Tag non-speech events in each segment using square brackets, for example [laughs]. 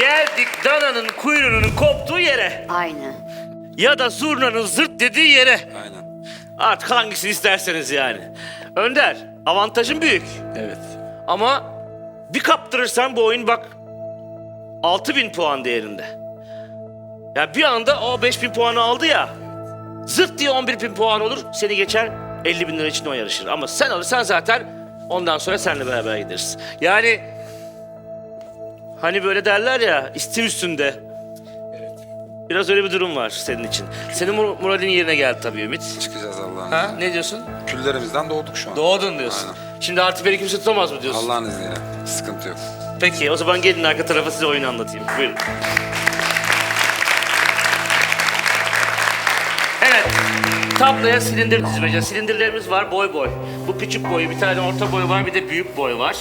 Geldik dananın kuyruğunun koptuğu yere. Aynen. Ya da zurnanın zırt dediği yere. Aynen. Artık hangisini isterseniz yani. Önder, avantajın büyük. Evet. Ama bir kaptırırsan bu oyun bak 6000 puan değerinde. Ya bir anda o 5000 puanı aldı ya. Zırt diye 11 bin puan olur. Seni geçer 50 bin lira için o yarışır. Ama sen alırsan zaten ondan sonra seninle beraber gideriz. Yani hani böyle derler ya istim üstünde. Biraz öyle bir durum var senin için. Senin mor- moralin yerine geldi tabii Ümit. Çıkacağız Allah'ın Ha? izniyle. Ne diyorsun? Küllerimizden doğduk şu an. Doğdun diyorsun. Şimdi artık beni kimse tutamaz mı diyorsun? Allah'ın izniyle. Sıkıntı yok. Peki o zaman gelin arka tarafa size oyunu anlatayım. Buyurun. Evet. Tabloya silindir dizmece. Silindirlerimiz var boy boy. Bu küçük boyu, bir tane orta boy var, bir de büyük boy var.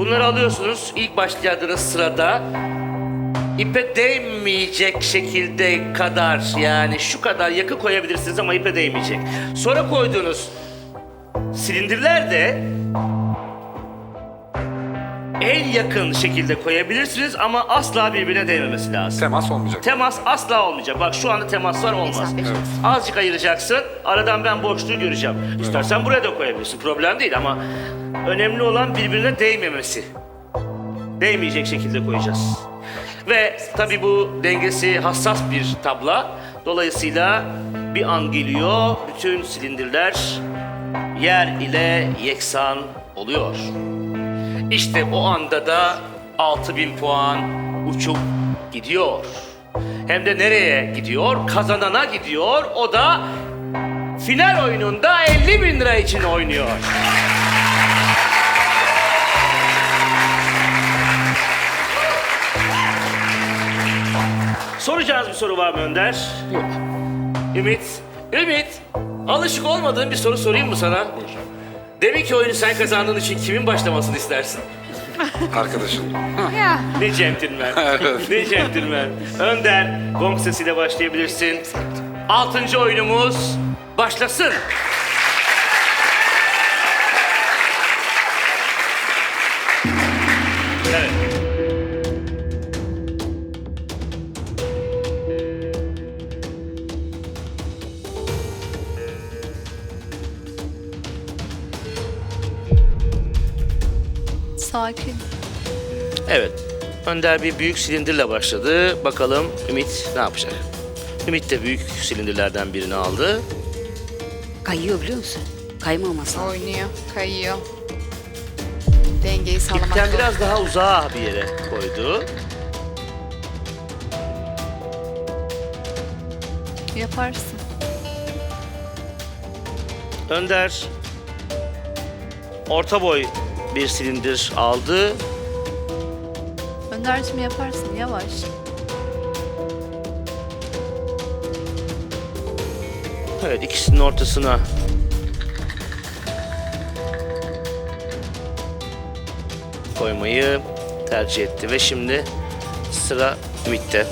Bunları alıyorsunuz. İlk başladığınız sırada ipe değmeyecek şekilde kadar yani şu kadar yakın koyabilirsiniz ama ipe değmeyecek. Sonra koyduğunuz silindirler de en yakın şekilde koyabilirsiniz ama asla birbirine değmemesi lazım. Temas olmayacak. Temas asla olmayacak. Bak şu anda temas var olmaz. Mesafe. Evet. Azıcık ayıracaksın. Aradan ben boşluğu göreceğim. İstersen buraya da koyabilirsin. Problem değil ama önemli olan birbirine değmemesi. Değmeyecek şekilde koyacağız. Ve tabii bu dengesi hassas bir tabla. Dolayısıyla bir an geliyor bütün silindirler yer ile yeksan oluyor. İşte o anda da 6000 puan uçup gidiyor. Hem de nereye gidiyor? Kazanana gidiyor. O da final oyununda 50 bin lira için oynuyor. Soracağınız bir soru var mı Önder? Yok. Ümit, Ümit, alışık olmadığın bir soru sorayım mı sana? Demek ki oyunu sen kazandığın için kimin başlamasını istersin? Arkadaşın. Ne centilmen. [laughs] ne centilmen. Önder, gong sesiyle başlayabilirsin. Altıncı oyunumuz başlasın. Sakin. Evet. Önder bir büyük silindirle başladı. Bakalım Ümit ne yapacak? Ümit de büyük silindirlerden birini aldı. Kayıyor biliyor musun? Kaymaması. Oynuyor, kayıyor. Dengeyi sağlamak İpten zor. biraz daha uzağa bir yere koydu. Yaparsın. Önder orta boy bir silindir aldı. Öndercim yaparsın yavaş. Evet ikisinin ortasına koymayı tercih etti ve şimdi sıra Ümit'te.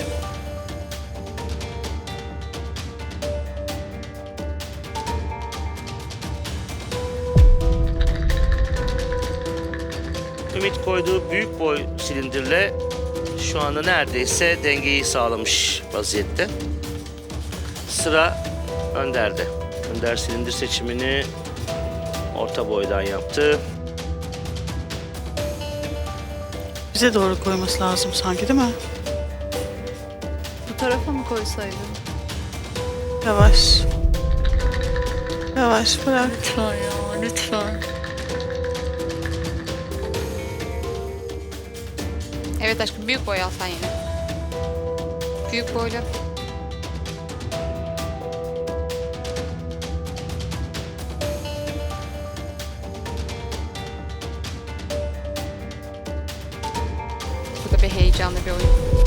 Koyduğu büyük boy silindirle şu anda neredeyse dengeyi sağlamış vaziyette. Sıra Önder'de. Önder silindir seçimini orta boydan yaptı. Bize doğru koyması lazım sanki değil mi? Bu tarafa mı koysaydın? Yavaş. Yavaş bırak. Lütfen ya lütfen. Evet aşkım büyük boy al sen yine. Büyük boyla. Bu da bir heyecanlı bir oyun.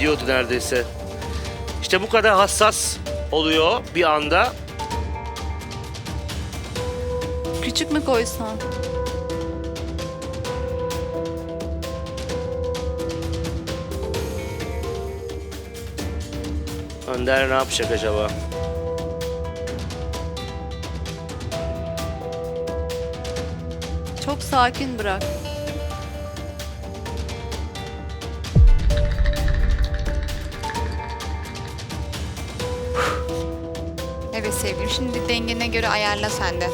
gidiyordu neredeyse. İşte bu kadar hassas oluyor bir anda. Küçük mü koysan? Önder ne yapacak acaba? Çok sakin bırak. Şimdi dengene göre ayarla sen de.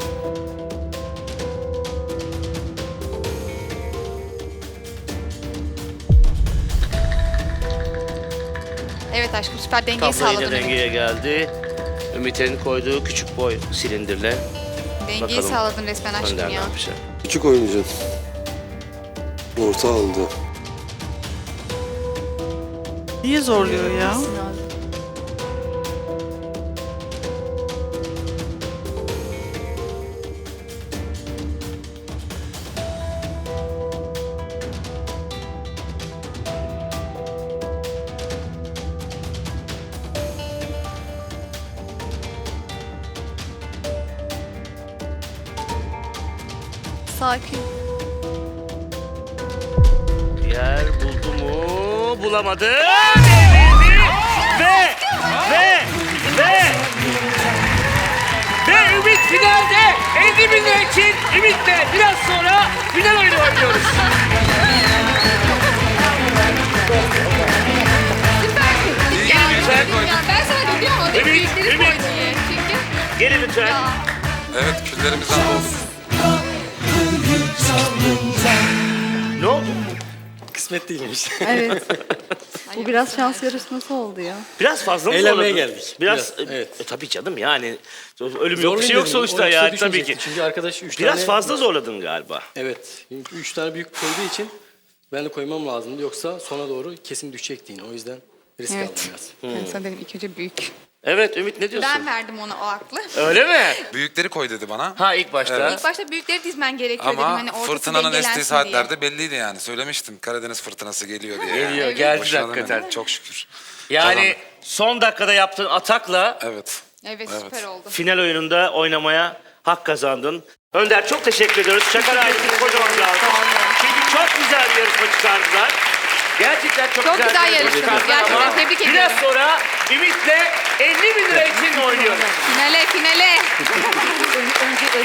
Evet aşkım süper dengeyi Tablo yine sağladın. dengeye geldi. Ümit'in koyduğu küçük boy silindirle. Dengeyi Bakalım. sağladın resmen aşkım Önder ne ya. yapacak? Küçük oynayacağım. Orta aldı. Niye zorluyor ya? Sinan. Sakin. Yer buldu mu? Bulamadı. Devirdi. Ve ve ve ve Ümit finalde 50 bin lira için Ümit'le biraz sonra final oyunu oynuyoruz. Lütfen. Ya ben sana dedim ama Ümit, büyükleri Ümit. koy diye. Çünkü Gelin lütfen. Evet küllerimizden olsun. Kısmet değilmiş. [laughs] Evet. Bu biraz şans yarışması oldu ya. Biraz fazla mı Eğlenmeye zorladın? geldik. Biraz, Biraz, e, evet. e, tabii canım yani ölüm yok bir şey yok sonuçta yoksa tabii ki. Çünkü arkadaş 3 Biraz tane... fazla zorladın galiba. Evet. 3 tane büyük koyduğu için ben de koymam lazımdı. Yoksa sona doğru kesin düşecekti yine. O yüzden risk Evet. aldım biraz. ben sana dedim ilk önce büyük. Evet Ümit ne diyorsun? Ben verdim ona o aklı. Öyle mi? [laughs] Büyükleri koy dedi bana. Ha ilk başta. Evet. İlk başta büyükleri dizmen gerekiyor dedim. Ama Hani ortası fırtınanın estiği diye. saatlerde belliydi yani. Söylemiştim Karadeniz fırtınası geliyor diye. Geliyor, yani. geldi Boşuna hakikaten. demedim, Çok şükür. Yani Tamam. son dakikada yaptığın atakla Evet. Evet, Evet. süper oldu. final oyununda oynamaya hak kazandın. Önder çok teşekkür ediyoruz. Şaka ailesine kocaman bir alkış. Çünkü çok güzel bir yarışma çıkardılar. Gerçekten çok, Çok güzel, yarıştınız. Gerçekten ama tebrik Biraz ediyorum. sonra Ümit'le 50 bin lira için oynuyoruz. Finale finale.